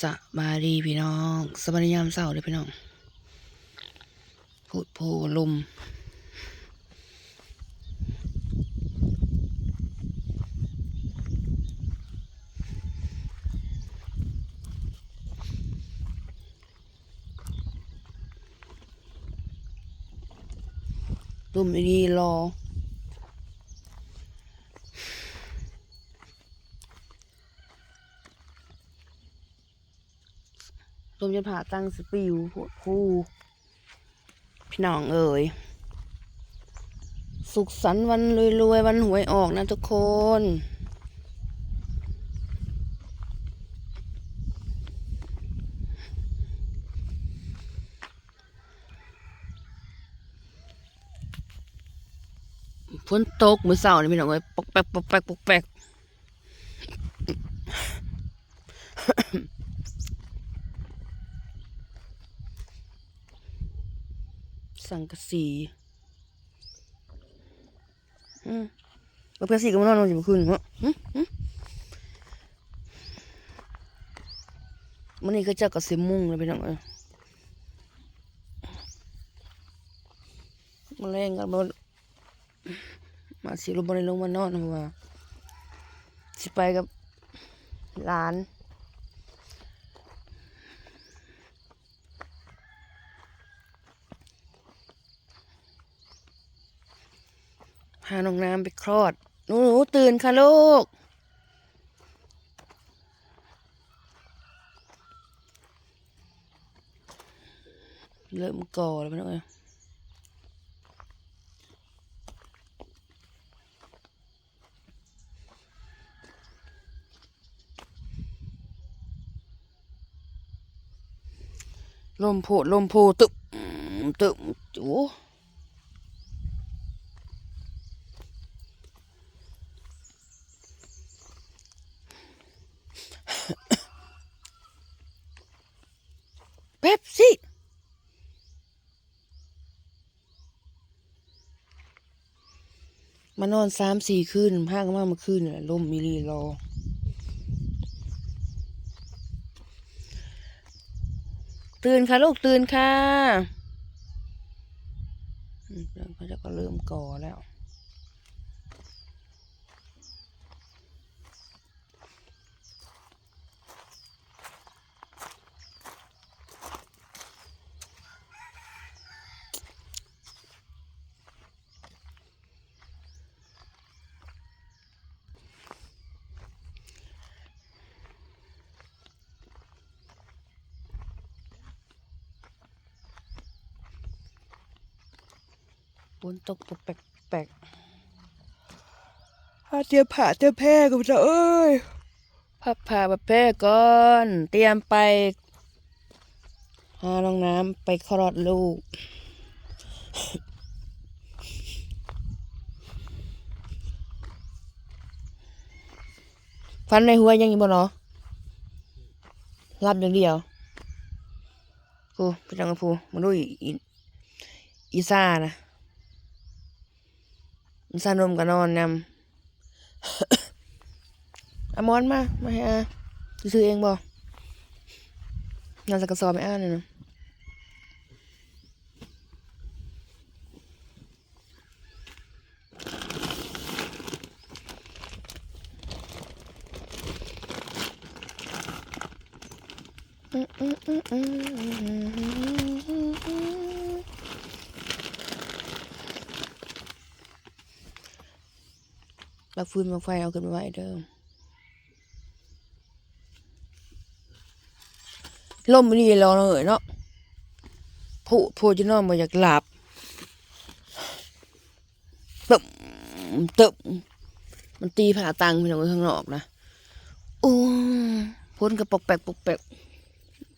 สบายดีพี่น้องสบายดียามเศร้าเลยพี่น้องพูดโพลมลมดีรอ จะผ่าตั้งสปิวโหดคู่พี่น้องเอ๋ยสุขสันต์วันรวยๆวันหวยออกนะทุกคนฝนตกมือเสาร์นี่พี่น้องเอ้ยปกแป๊กปกแป๊กปกแป๊ก สังกะสีอืมแล้วเพื่อนสีก็มานอนนอนอยู่เมื่อคืนเหรออืมอืมมันนี่ก็เจ้าก็สิมุ่งเลยไปน้องเอ้ยมาแรงกันมามาสิลงบนลงมานอนเพราะว่าสิไปกับหลานาน้องน้ำไปคลอด หนูหนูตื่นค่ะลูก เริ่มก่อแล้วพี่น้องเอ้ยลมโพดลมโพตึบตึบโอ้ เป๊ปซี่ มานอนสามสี่คืนห้างมากมาคืนน่ะลมมิลีรอ ตื่นค่ะลูกตื่นค่ะเขาจะก็เริ่มก่อแล้ว ฝนตกแปลกแปลกผ้าเตรียมผ้าเตรียมแพร่กันจ้ะเอ้ยผ้าผ้าแบบแพร่ก่อน เตรียมไปหาน้องน้ำไปคลอดลูกฟันในหัวยังอยู่บ่เนาะรับอย่างเดียวพูพี่จังกับพูมาดูอีอีอีซ่านะ มันสนมกับนอนนำอามอนมามาให้อาซื้อ เองบ่งานสักกราฟืนบักไฟเอาขึ้นมาไว้เด้อลมมันนี่รอเราเอ๋ยเนาะผู้ผู้จะนอนมาอยากหลับตึมตึมมันตีผ่าตังพี่น้องข้างนอกนะโอ้พ้นกระปกแปกปกแปก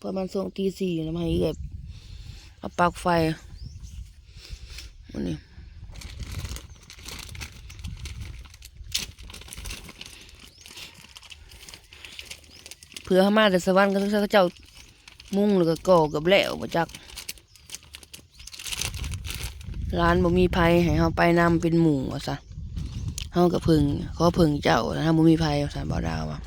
ประมาณช่วงตีสี่นะมาให้เก็บเอาปลักไฟมันนี่ เพื่อให้มาแต่สวรรค์ก็ต้องเขาเจ้ามุ่งแล้วก็ก่อกับแล้วมาจักร้านบ่มีภัยให้เขาไปนำเป็นหมู่ว่าซะเขากับพึ่งขอพึ่งเจ้านะบ่มีภัยสารบ่ดาวอะ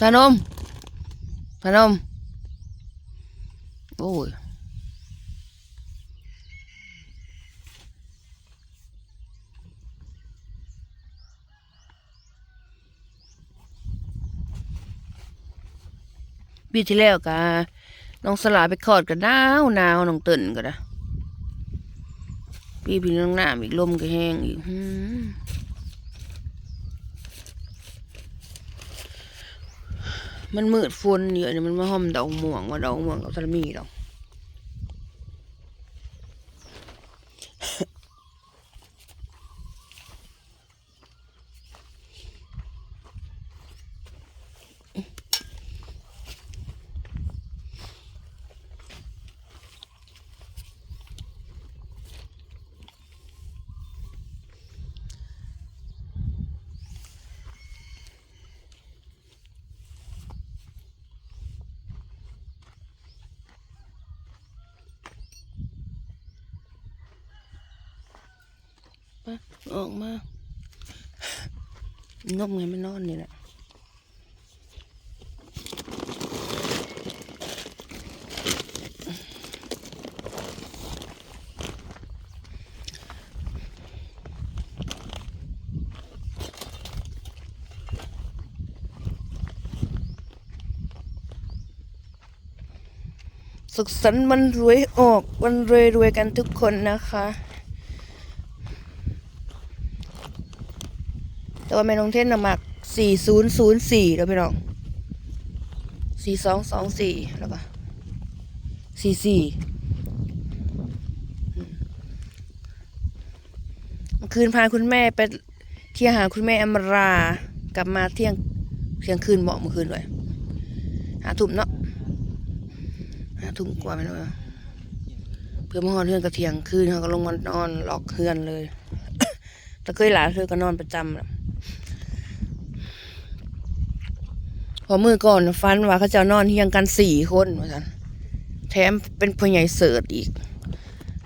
พนม พนม โอ้ยปีที่แล้วกะน้องสลาไปคลอดกันหนาวหนาวน้องเตินก็นะปีพี่น้องหน้าอีกลมก็แห้งอีก มันมืดฝนเยอะเนี่ยมันมาห้อมดอกม่วงว่าดอกม่วงกับสลามีดอก ไปออกมานกไงไม่นอนนี่แหละสุขสันต์วันรวยออก วันรวยรวยกันทุกคนนะคะ ต่ว่าแม่น้องเทนน่ะมักสี่ศูนย์ศูนย์สี่แล้วพี่น้องสี่สองสองสี่แล้วก็สี่สี่เมื่อคืนพาคุณแม่ไปเที่ยวหาคุณแม่อมรากลับมาเที่ยงเที่ยงคืนบอกเมื่อคืนด้วยหาทุ่มเนาะหาทุ่มกว่าไมเนาะเพื่อมาหอนเพื่อนกับเที่ยงคืนเขาก็ลงมานอนหลอกเพื่อนเลยแต่เคยหลานเธอก็นอนประจำนะ พอมือก่อนฟันว่าเขาจะนอนเฮียงกันสี่คนว่าสันแถมเป็นพ่อใหญ่เสิร์ตอีก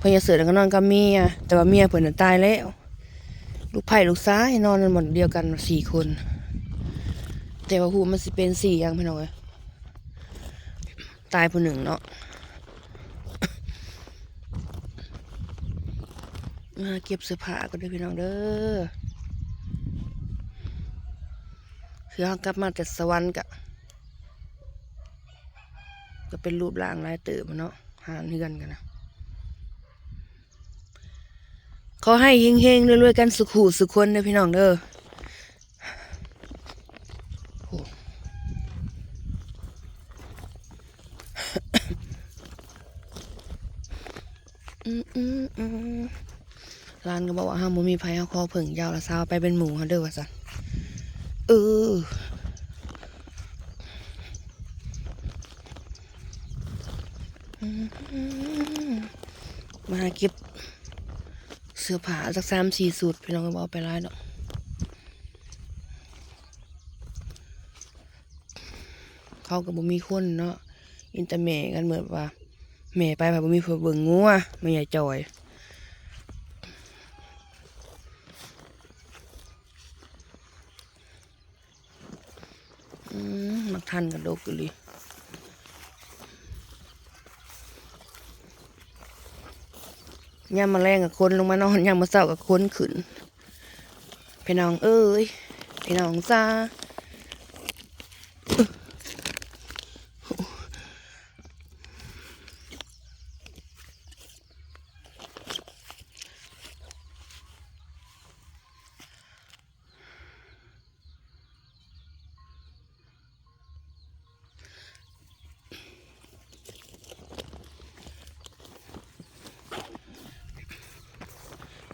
พ่อใหญ่เสิร์ตก็นอนกับเมียแต่ว่าเมียเพิ่นนตายแล้ว ลูกไผ่ลูกซ้ายนอนกันหมดเดียวกันสี่คน แต่ว่าหูมันสิเป็นสี่อยังพี่น้องเอ้ยตายผู้หนึ่งเนาะมาเก็บเสื้อผ้าก็ได้พี่น้องเด้อ คือเขากลับมาจากสวรรค์กะก็เป็นรูปร่างลายเติบเนาะหาเฮือนกันนะขอให้เฮงๆรวยๆกันสุขหูสุขคนเด้อพี่น้องเด้อโอ้อืมอืมอืมร้านก็บอกว่าห้ามมีไผเอาคอเผิ่งยาวละสาวไปเป็นหมูเขาเด้อว่าซั่น เออมาเก็บเสื้อผ้าสักสามสี่สูตรพี่น้องก็บอกไปร้ายเนาะเขาก็บ่มีคนเนาะอินเตอร์เมกันเหมือนว่าแม่ไปแบบบ่มีเพื่อเบิ่งงัวไม่ใหญ่จอย มักทันกันโลกเลยยามมาแรงกับคนลงมานอนยามมาเศร้ากับคนขึ้นพี่น้องเอ้ยพี่น้องจ้า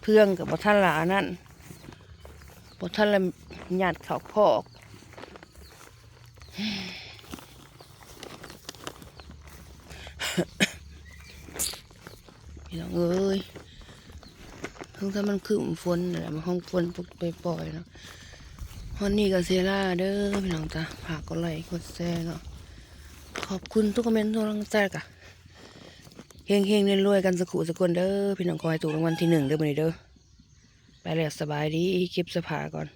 เพื่องกับบท่านหลานั่นบท่านละหยาดเขาพอกพี่น้องเอ้ยทั้งถ้ามันคือฝนฝนแหละมันห้องฝนไปปล่อยเนาะฮอนนี่กับเซล่าเด้อพี่น้องจ้าฝากกดไลค์กดแชร์เนาะขอบคุณทุกคอมเมนต์ทุกกำลังใจกะ เฮงเฮงๆรวยๆกันสักขู่สักคนเด้อพี่น้องคอยถูกรางวัลที่หนึ่งเด้อบันนี้เด้อไปแล้วสบายดีคลิปสภาก่อน